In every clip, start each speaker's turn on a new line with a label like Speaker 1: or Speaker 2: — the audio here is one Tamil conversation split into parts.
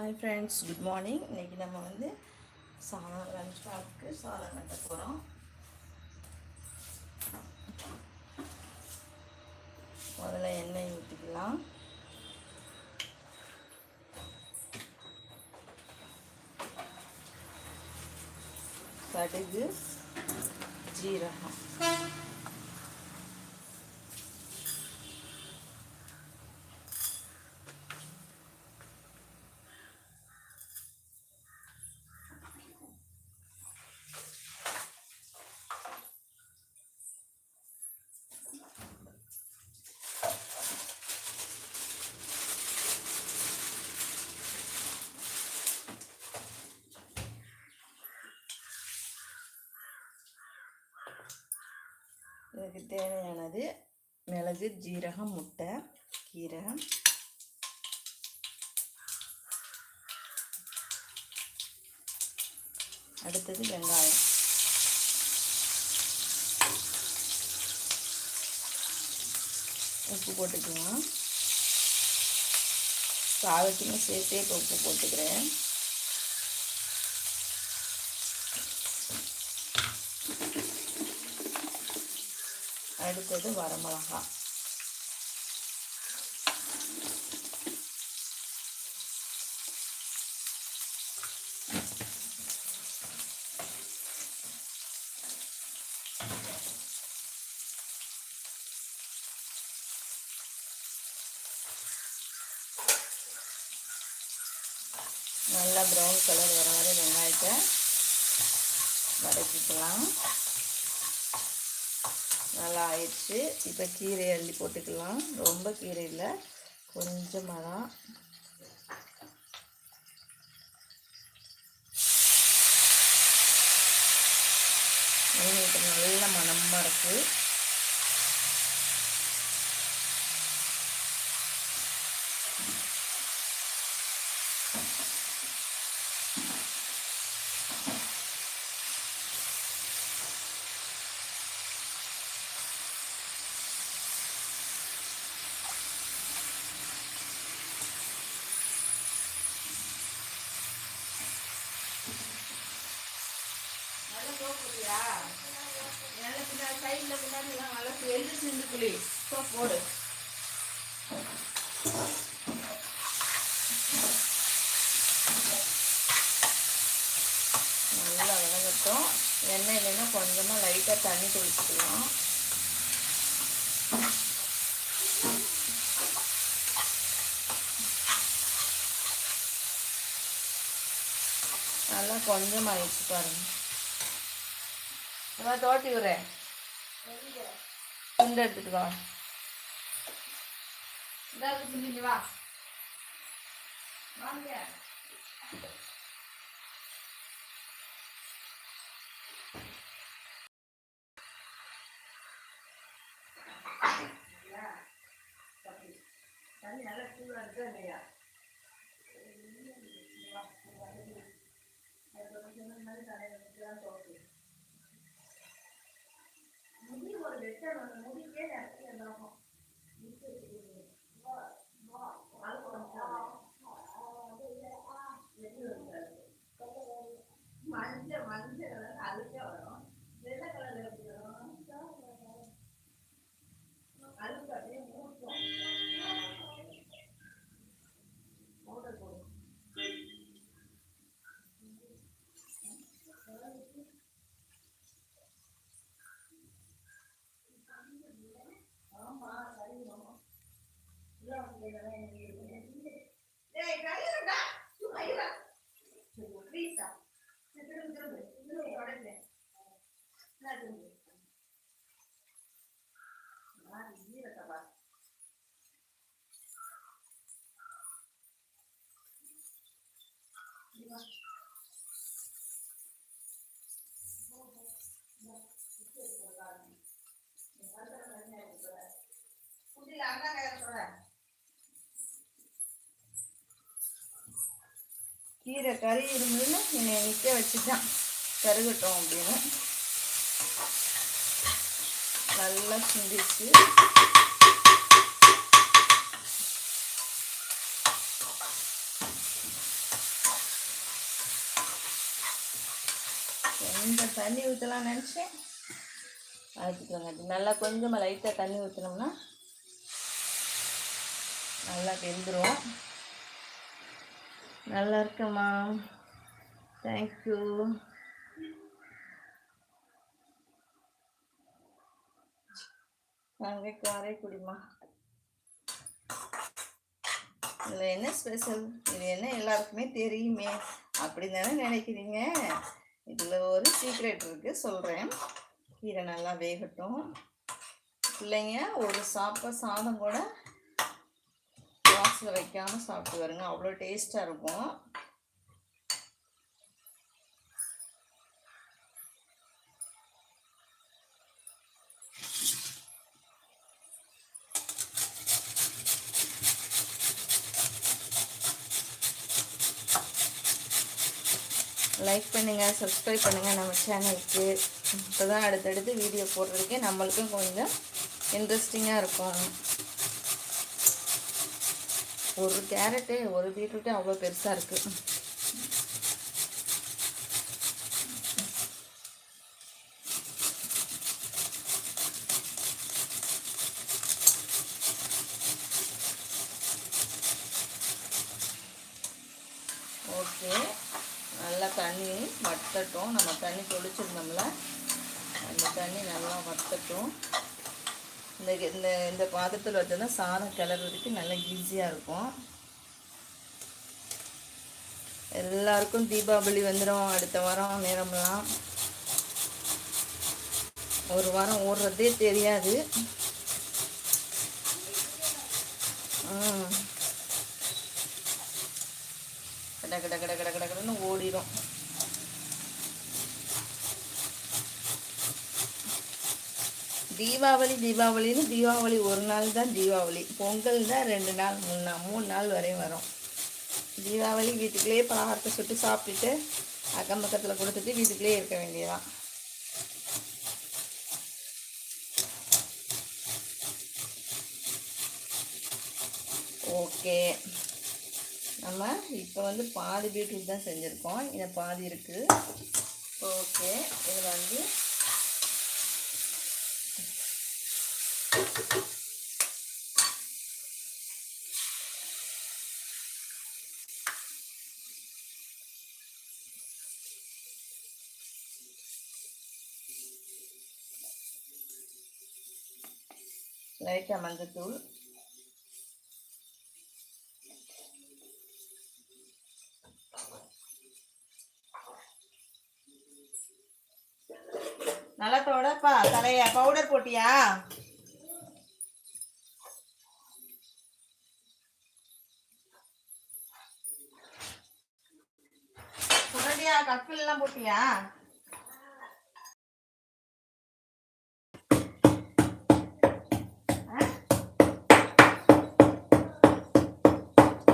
Speaker 1: ஹாய் ஃப்ரெண்ட்ஸ் குட் மார்னிங் இன்றைக்கி நம்ம வந்து சாதம் லஞ்ச் பேக்கு சாதம் கட்ட போகிறோம் முதல்ல எண்ணெய் ஊற்றிக்கலாம் கடுகு ஜீரகம். அதுக்கு தேவையானது மிளகு ஜீரகம் முட்டை கீரை அடுத்தது வெங்காயம். உப்பு போட்டுக்கலாம். சாதத்துக்கும் சேர்த்தே இப்போ உப்பு போட்டுக்கிறேன். அடுத்தது வரமிளகா. நல்லா ப்ரௌன் கலர் வர வரை வெங்காயத்தை வதக்கிக்கலாம். நல்லா ஆயிடுச்சு இப்போ கீரை அள்ளி போட்டுக்கலாம். ரொம்ப கீரை இல்லை. கொஞ்சமாக தான் இப்போ நல்ல மணமாக இருக்குது சைடில் முன்னாடி எல்லாம் எழுதி சிந்து புளி. இப்போ போடு. நல்லா வதங்கட்டும் இல்லைன்னா கொஞ்சமாக லைட்டாக தண்ணி தொளிச்சுக்கலாம். நல்லா கொஞ்சமாக ஆயிடுச்சு பாருங்க. நல்லா தோட்டி விடுறேன். துண்டு எடுத்துட்டு வா. வா வாங்க தண்ணி நல்லா சூடாக இருக்கா இல்லையா 没事了，我给你点点，点到，没事。கீரை கறி இருந்ததுன்னு என்னை நிற்க வச்சுட்டான். கருகட்டும் அப்படின்னு. நல்லா சிந்திச்சு. எந்த தண்ணி ஊற்றலாம் நினச்சேன்? அதுக்கு நல்லா கொஞ்சமாக லைட்டாக தண்ணி ஊற்றினோம்னா நல்லா வெந்துடும் நல்லா இருக்கம்மா தேங்க்யூ நாங்கள் காரைக்குடிமா இதில் என்ன ஸ்பெஷல் இது என்ன எல்லாருக்குமே தெரியுமே. அப்படி தானே நினைக்கிறீங்க? இதில் ஒரு சீக்ரெட் இருக்குது சொல்கிறேன் கீரை நல்லா வேகட்டும். பிள்ளைங்க ஒரு சாப்ப சாதம் கூட சாஸில் வைக்காமல் சாப்பிட்டு வருங்க அவ்வளோ டேஸ்ட்டாக இருக்கும். லைக் பண்ணுங்கள் சப்ஸ்கிரைப் பண்ணுங்கள் நம்ம சேனலுக்கு இப்போ தான் அடுத்தடுத்து வீடியோ போடுறதுக்கே நம்மளுக்கும் கொஞ்சம் இன்ட்ரெஸ்டிங்காக இருக்கும். ஒரு கேரட்டு ஒரு பீட்ரூட்டு அவ்வளோ பெருசாக இருக்குது ஓகே. நல்லா தண்ணி வத்தட்டும். நம்ம தண்ணி தொளிச்சிருந்தோம்ல. அந்த தண்ணி நல்லா வத்தட்டும். இந்த இந்த இந்த பாத்திரத்தில் வச்சோன்னா சாதம் கிளறதுக்கு நல்லா ஈஸியாக இருக்கும். எல்லாருக்கும் தீபாவளி வந்துடும் அடுத்த வாரம் நேரம்லாம். ஒரு வாரம் ஓடுறதே தெரியாது. ம் கட கட கட கட கட கடன்னு ஓடிடும் தீபாவளி தீபாவளின்னு தீபாவளி ஒரு நாள் தான் தீபாவளி. பொங்கல் தான் ரெண்டு நாள் மூணு நாள் மூணு நாள் வரையும் வரும். தீபாவளி வீட்டுக்குள்ளேயே பலகாரத்தை சுட்டு சாப்பிட்டுட்டு அக்கம் பக்கத்தில் கொடுத்துட்டு வீட்டுக்குள்ளேயே இருக்க வேண்டியதான் ஓகே. நம்ம இப்போ வந்து பாதி பீட்ரூட் தான் செஞ்சுருக்கோம். இதை பாதி இருக்குது ஓகே. இதில் வந்து லைட்டாக மஞ்சத்தூள் நல்லா தொடப்பா தலைய. பவுடர் போட்டியா?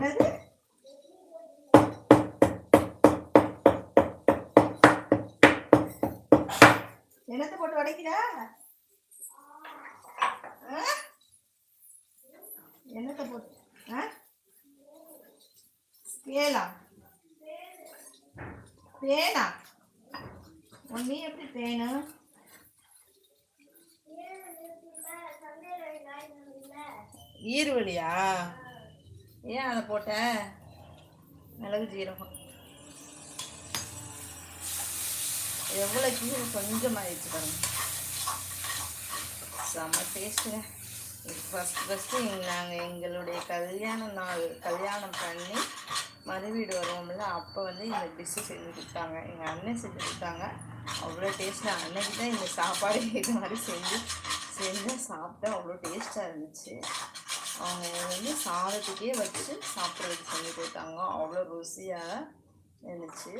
Speaker 1: என்னது என்னத்தை போட்டு உடைக்கிறா ஆ? என்னத்தை போட்டு ஆ? பேலா. பேனா உன் நீ எப்படி பேனு ஈர்வழியா? ஏன் அதை போட்ட? மிளகு ஜீரகம். எவ்வளோ கீரை கொஞ்சம் ஆயிடுச்சு பாருங்க. செம்ம டேஸ்ட்டுங்க ஃபஸ்ட் ஃபஸ்ட்டு நாங்கள் எங்களுடைய கல்யாண நாள் கல்யாணம் பண்ணி மறுவீடு வருவோம்ல அப்போ வந்து இந்த டிஷ்ஷு செஞ்சு கொடுத்தாங்க. எங்கள் அண்ணன் செஞ்சு கொடுத்தாங்க. அவ்வளோ டேஸ்ட்டாக அன்னைக்கு தான் இந்த சாப்பாடு இது மாதிரி செஞ்சு செஞ்சு சாப்பிட்டா அவ்வளோ டேஸ்ட்டாக இருந்துச்சு. அவங்க வந்து சாதத்துக்கே வச்சு சாப்பிட்றதுக்கு சொல்லி கொடுத்தாங்க. அவ்வளோ ருசியாக இருந்துச்சு.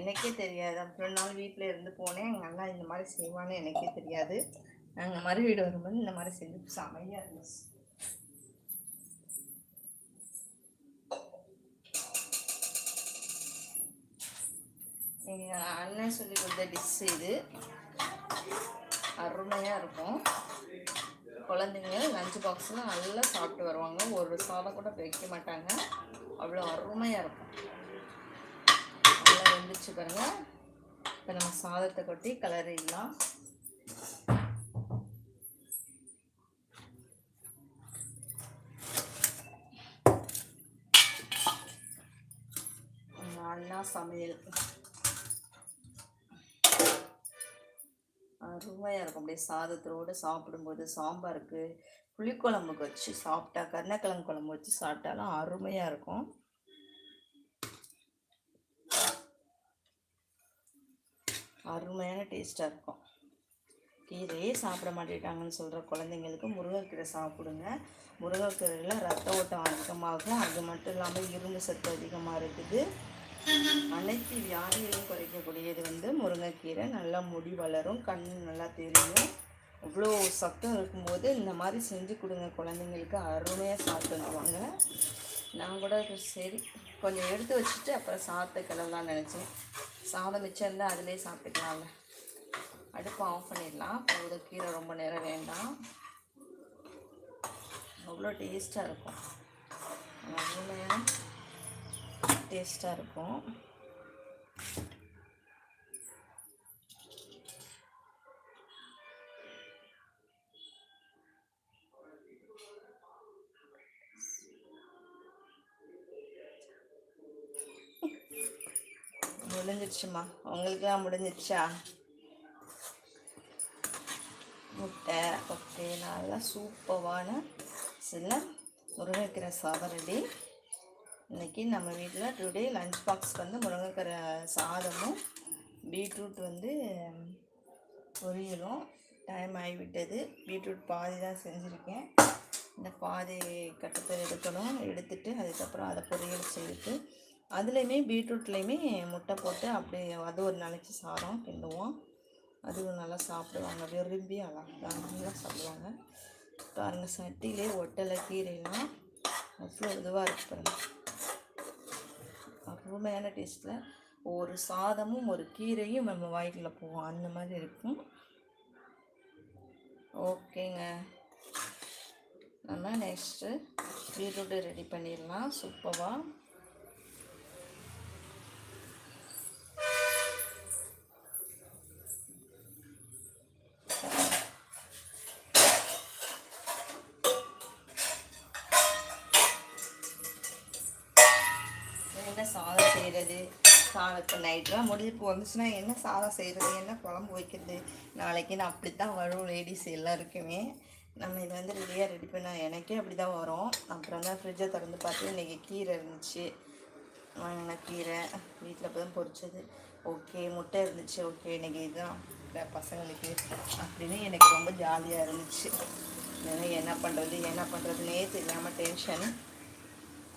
Speaker 1: எனக்கே தெரியாது. அப்புறம் நாள் வீட்டில் இருந்து போனேன். எங்கள் அண்ணா இந்த மாதிரி செய்வான்னு எனக்கே தெரியாது. நாங்கள் மறு வீடு வரும்போது இந்த மாதிரி செஞ்சு செமையாக இருந்துச்சு. எங்கள் அண்ணன் சொல்லி கொடுத்த டிஷ் இது. அருமையாக இருக்கும். குழந்தைங்க லஞ்ச் பாக்ஸில் நல்லா சாப்பிட்டு வருவாங்க. ஒரு சாதம் கூட வைக்க மாட்டாங்க. அவ்வளோ அருமையாக இருக்கும். நல்லா வெந்துச்சு பாருங்க. இப்போ நம்ம சாதத்தை கொட்டி கிளறிடலாம். நான் அண்ணா சமையல். அருமையாக இருக்கும் அப்படியே சாதத்தோடு சாப்பிடும்போது சாம்பாருக்கு புளிக்குழம்புக்கு வச்சு சாப்பிட்டா கருணக்கிழங்கு குழம்பு வச்சு சாப்பிட்டாலும் அருமையாக இருக்கும். அருமையான டேஸ்ட்டாக இருக்கும். கீரையே சாப்பிட மாட்டேட்டாங்கன்னு சொல்கிற குழந்தைங்களுக்கு முருங்கைக்கீரை சாப்பிடுங்க. முருங்கைக்கீரையில் ரத்த ஓட்டம் அதிகமாகும். அது மட்டும் இல்லாமல் இரும்பு சத்து அதிகமாக இருக்குது. அனைத்து வியாதிகளையும் குறைக்கக்கூடியது வந்து முருங்கைக்கீரை. நல்லா முடி வளரும் கண் நல்லா தெரியும். இவ்வளோ சத்தம் இருக்கும்போது இந்த மாதிரி செஞ்சு கொடுங்க. குழந்தைங்களுக்கு அருமையாக சாப்பிட்டு வந்துடுவாங்க நான் கூட சரி கொஞ்சம் எடுத்து வச்சுட்டு அப்புறம் சாதத்தை கிளம்பலாம்னு நினச்சேன். சாதம் மிச்சம் இருந்தால் அதிலே சாப்பிட்டுக்கலாம்ல. அடுப்பு ஆஃப் பண்ணிடலாம். போதும் கீரை ரொம்ப நேரம் வேண்டாம். அவ்வளோ டேஸ்ட்டாக இருக்கும். அருமையாக டேஸ்ட்டாக இருக்கும். முடிஞ்சிருச்சுமா உங்களுக்குலாம் முடிஞ்சிடுச்சா? முட்டை ஓகே நல்லா சூப்பரான சில முருங்கைக்கீரை சாதம் ரெடி. இன்றைக்கி நம்ம வீட்டில் டுடே லஞ்ச் பாக்ஸ் வந்து முருங்கைக்கீரை சாதமும் பீட்ரூட் வந்து பொரியலும் டைம் ஆகிவிட்டது. பீட்ரூட் பாதி தான் செஞ்சுருக்கேன். இந்த பாதி கட்டத்தை எடுக்கணும். எடுத்துட்டு அதுக்கப்புறம் அதை பொரியல் செய்துட்டு அதுலேயுமே பீட்ரூட்லேயுமே முட்டை போட்டு அப்படியே அது ஒரு நாளைக்கு சாதம் கிண்டுவோம். அதுவும் நல்லா சாப்பிடுவாங்க. விரும்பி அழகாக நல்லா சாப்பிடுவாங்க. பாருங்கள் சட்டியிலே ஒட்டலை கீரைலாம் அவ்வளோ இதுவாக இருக்கு பாருங்கள் அருமையான டேஸ்ட்டில் ஒரு சாதமும் ஒரு கீரையும் நம்ம வாய்க்குள்ள போவோம். அந்த மாதிரி இருக்கும். ஓகேங்க. நம்ம நெக்ஸ்ட்டு பீட்ரூட்டு ரெடி பண்ணிடலாம். சூப்பராக வந்துச்சுன்னா என்ன சாதம் செய்கிறது என்ன குழம்பு வைக்கிறது? நாளைக்கு நான் அப்படி தான் வரும் லேடிஸ் எல்லாருக்குமே. நம்ம இதை வந்து ரெடியாக ரெடி பண்ண எனக்கே அப்படி தான் வரும். அப்புறம் தான் ஃப்ரிட்ஜை திறந்து பார்த்து இன்றைக்கி கீரை இருந்துச்சு. வாங்கின கீரை வீட்டில் இப்போ தான் பொரிச்சது. ஓகே முட்டை இருந்துச்சு. ஓகே இன்றைக்கி இதுதான். பசங்களுக்கு அப்படின்னு எனக்கு ரொம்ப ஜாலியாக இருந்துச்சு. என்ன பண்ணுறது என்ன பண்ணுறதுனே தெரியாமல் டென்ஷன்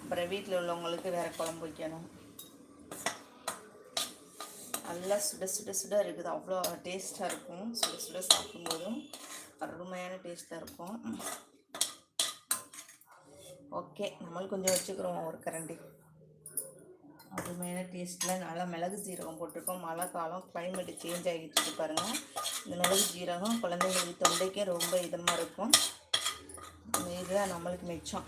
Speaker 1: அப்புறம் வீட்டில் உள்ளவங்களுக்கு வேறு குழம்பு வைக்கணும். நல்லா சுட சுட சுட இருக்குது. அவ்வளோ டேஸ்ட்டாக இருக்கும். சுட சுட சாப்பிடும்போதும் அருமையான டேஸ்ட்டாக இருக்கும். ஓகே நம்மளும் கொஞ்சம் வச்சுக்கிறோம் ஒரு கரண்டி. அருமையான டேஸ்ட்டில் நல்லா மிளகு ஜீரகம் போட்டிருக்கோம். மழை காலம் கிளைமேட்டு சேஞ்ச் ஆகிட்டு இருக்கு பாருங்கள் இந்த மிளகு ஜீரகம் குழந்தைங்களுக்கு தொண்டைக்கே ரொம்ப இதமாக இருக்கும். இதுதான் நம்மளுக்கு மிச்சம்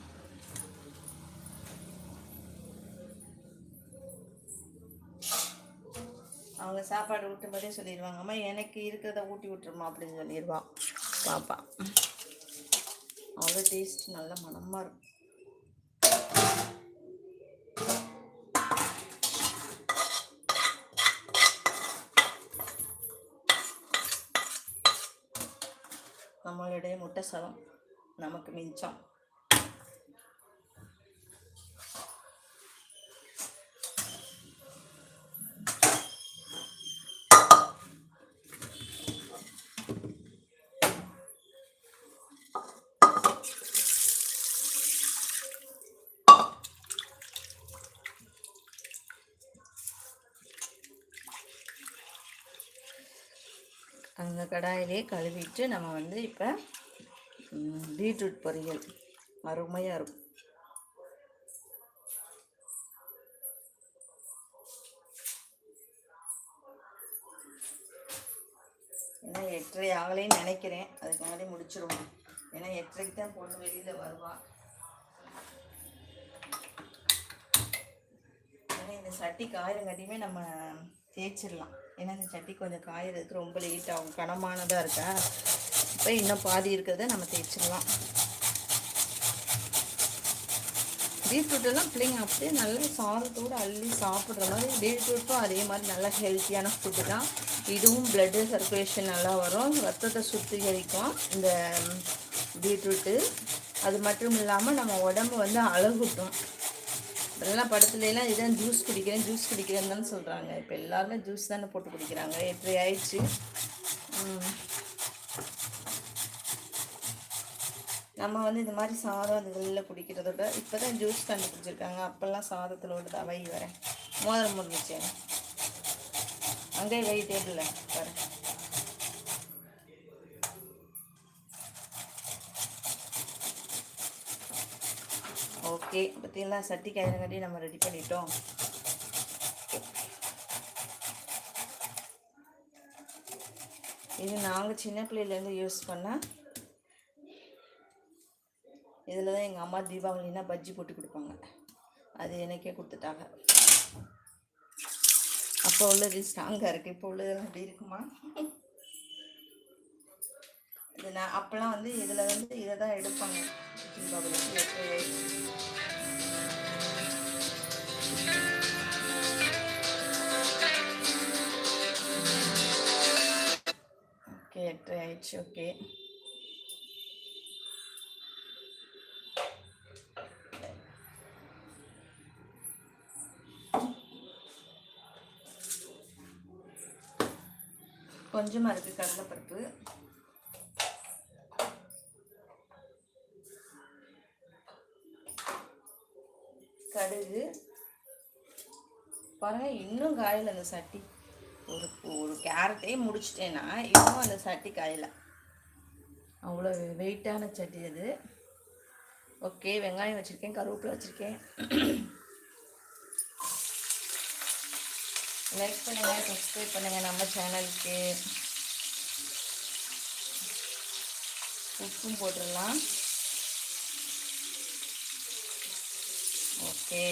Speaker 1: அவங்க சாப்பாடு ஊட்டும்போதே சொல்லிடுவாங்க அம்மா எனக்கு இருக்கிறத ஊட்டி விட்டுருமா அப்படின்னு சொல்லிடுவான் பாப்பா. அவ்வளோ டேஸ்ட் நல்ல மனமாக இருக்கும். நம்மளுடைய முட்டை சதம் நமக்கு மிஞ்சம் அந்த கடாயிலே கழுவிட்டு நம்ம வந்து இப்போ பீட்ரூட் பொரியல். அருமையாக இருக்கும். ஏன்னா எட்டரை ஆகலைன்னு நினைக்கிறேன். அதுக்கு முன்னாடி முடிச்சிருவோம். ஏன்னா எட்டரைக்கு தான் பொண்ணு வெளியில் வருவாள் ஏன்னா இந்த சட்டி காயிறங்காட்டியுமே நம்ம தேய்ச்சிடலாம். ஏன்னா இந்த சட்டி கொஞ்சம் காயறதுக்கு ரொம்ப லேட் ஆகும். கனமானதாக இருக்கா? இப்போ இன்னும் பாதி இருக்கிறத நம்ம தேய்ச்சிடலாம். பீட்ரூட்டெல்லாம் பிள்ளைங்க அப்படியே நல்லா சாதத்தோடு அள்ளி சாப்பிட்ற மாதிரி பீட்ரூட்டும் அதே மாதிரி நல்லா ஹெல்த்தியான ஃபுட்டு தான். இதுவும் பிளட்டு சர்க்குலேஷன் நல்லா வரும். ரத்தத்தை சுத்திகரிக்கும் இந்த பீட்ரூட்டு அது மட்டும் இல்லாமல் நம்ம உடம்பு வந்து அழகுட்டும். இதெல்லாம் படத்துலலாம் இதுதான் ஜூஸ் குடிக்கிறேன் ஜூஸ் குடிக்கிறேன்னு தானே சொல்கிறாங்க இப்போ எல்லாருமே ஜூஸ் தானே போட்டு குடிக்கிறாங்க. எப்படி ஆயிடுச்சு? நம்ம வந்து இந்த மாதிரி சாதம் அந்த இதில் குடிக்கிறதோட இப்போ தான் ஜூஸ் கண்டுபிடிச்சிருக்காங்க. அப்போல்லாம் சாதத்தில் ஒரு தவை வரேன் மோதிரம் முடிஞ்சிச்சு அங்கே வை டேபிளில் வரேன் ஓகே பார்த்தீங்களா சட்டி கட்டி நம்ம ரெடி பண்ணிட்டோம். இது நாங்கள் சின்ன பிள்ளையிலேருந்து யூஸ் பண்ணால் இதில் தான் எங்கள் அம்மா தீபாவளினா பஜ்ஜி போட்டு கொடுப்பாங்க. அது எனக்கே கொடுத்துட்டாங்க. அப்போ உள்ளது ஸ்ட்ராங்காக இருக்குது இப்போ உள்ளதெல்லாம் எப்படி இருக்குமா? இது நான் அப்போல்லாம் வந்து இதில் வந்து இதை தான் எடுப்பாங்க தீபாவளிக்கு. எப்போ ஆயிடுச்சு ஓகே கொஞ்சமாக இருக்குது கடலைப்பருப்பு கடுகு. பாருங்க இன்னும் காயில் அந்த சட்டி. ஒரு ஒரு கேரட்டே முடிச்சிட்டேன்னா இன்னும் அந்த சட்டி காயில். அவ்வளோ வெயிட்டான சட்டி அது. ஓகே வெங்காயம் வச்சுருக்கேன் கருவேப்பிலை வச்சுருக்கேன். லைக் பண்ணுங்கள் சப்ஸ்கிரைப் பண்ணுங்கள் நம்ம சேனலுக்கு உப்பும் போட்டுடலாம். ஓகே.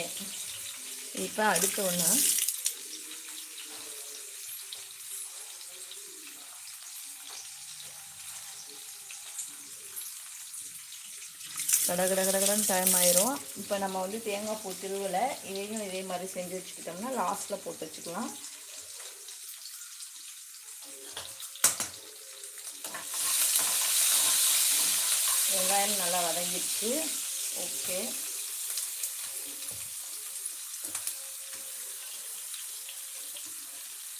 Speaker 1: இப்போ அடுத்த ஒன்று கட கட கடகடன்னு டைம் ஆயிரும். இப்போ நம்ம வந்து தேங்காய் பூ திருவலை இதையும் இதே மாதிரி செஞ்சு வச்சுக்கிட்டோம்னா லாஸ்ட்டில் போட்டு வச்சுக்கலாம். வெங்காயம் நல்லா வதங்கிடுச்சு. ஓகே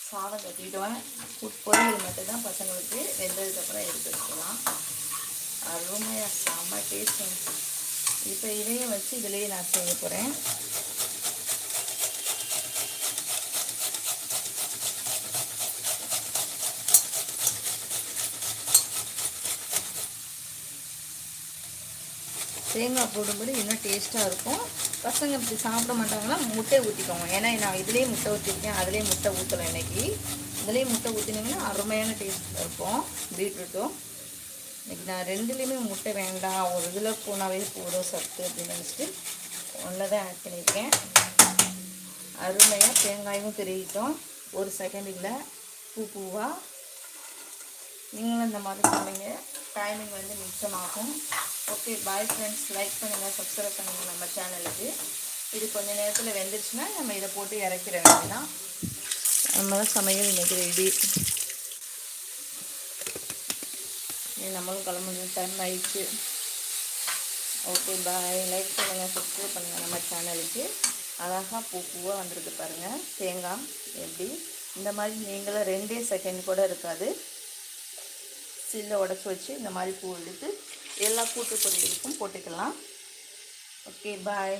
Speaker 1: சாதம் கட்டிடுவேன் பொரியல் மட்டும்தான் பசங்களுக்கு வெந்ததுக்கப்புறம் எடுத்து வச்சுக்கலாம். அருமையாக செம்ம டேஸ்டிங் இப்போ இதையும் வச்சு இதுலேயே நான் செய்ய போகிறேன் தேங்காய் போடும்போது இன்னும் டேஸ்ட்டாக இருக்கும். பசங்க இப்படி சாப்பிட மாட்டாங்கன்னா முட்டை ஊற்றிக்கோங்க ஏன்னா நான் இதுலேயே முட்டை ஊற்றிருக்கேன் அதுலேயே முட்டை ஊற்றலாம் இன்னைக்கு. இதுலேயே முட்டை ஊற்றினீங்கன்னா அருமையான டேஸ்ட் இருக்கும். பீட்ரூட்டும். இன்றைக்கி நான் ரெண்டுலேயுமே முட்டை வேண்டாம் ஒரு இதில் போனாவே போதும் சத்து அப்படின்னு நினச்சிட்டு ஒன்றில் தான் ஆட் பண்ணியிருக்கேன். அருமையாக தேங்காயும் தெரிவிட்டோம் ஒரு செகண்ட் இல்லை பூ பூவாக நீங்களும் இந்த மாதிரி சமைங்க டைமிங் வந்து மிச்சமாகும். ஓகே பாய் ஃப்ரெண்ட்ஸ் லைக் பண்ணுங்கள் சப்ஸ்கிரைப் பண்ணுங்கள் நம்ம சேனலுக்கு இது கொஞ்ச நேரத்தில் வெந்துருச்சுன்னா நம்ம இதை போட்டு இறக்கிற வேண்டியதான் நம்மளாம் சமையல் இன்றைக்கி ரெடி நம்மளும் கிளம்புறது டைம் ஆயிடுச்சு ஓகே பாய் லைக் பண்ணுங்கள் சப்ஸ்கிரைப் பண்ணுங்கள் நம்ம சேனலுக்கு அழகாக பூ பூவாக வந்திருக்கு பாருங்கள் தேங்காய் எப்படி இந்த மாதிரி நீங்களும் ரெண்டே செகண்ட் கூட இருக்காது சில்ல உடச்சி வச்சு இந்த மாதிரி பூ எடுத்து எல்லா கூட்டு பொருளுக்கும் போட்டுக்கலாம் ஓகே பாய்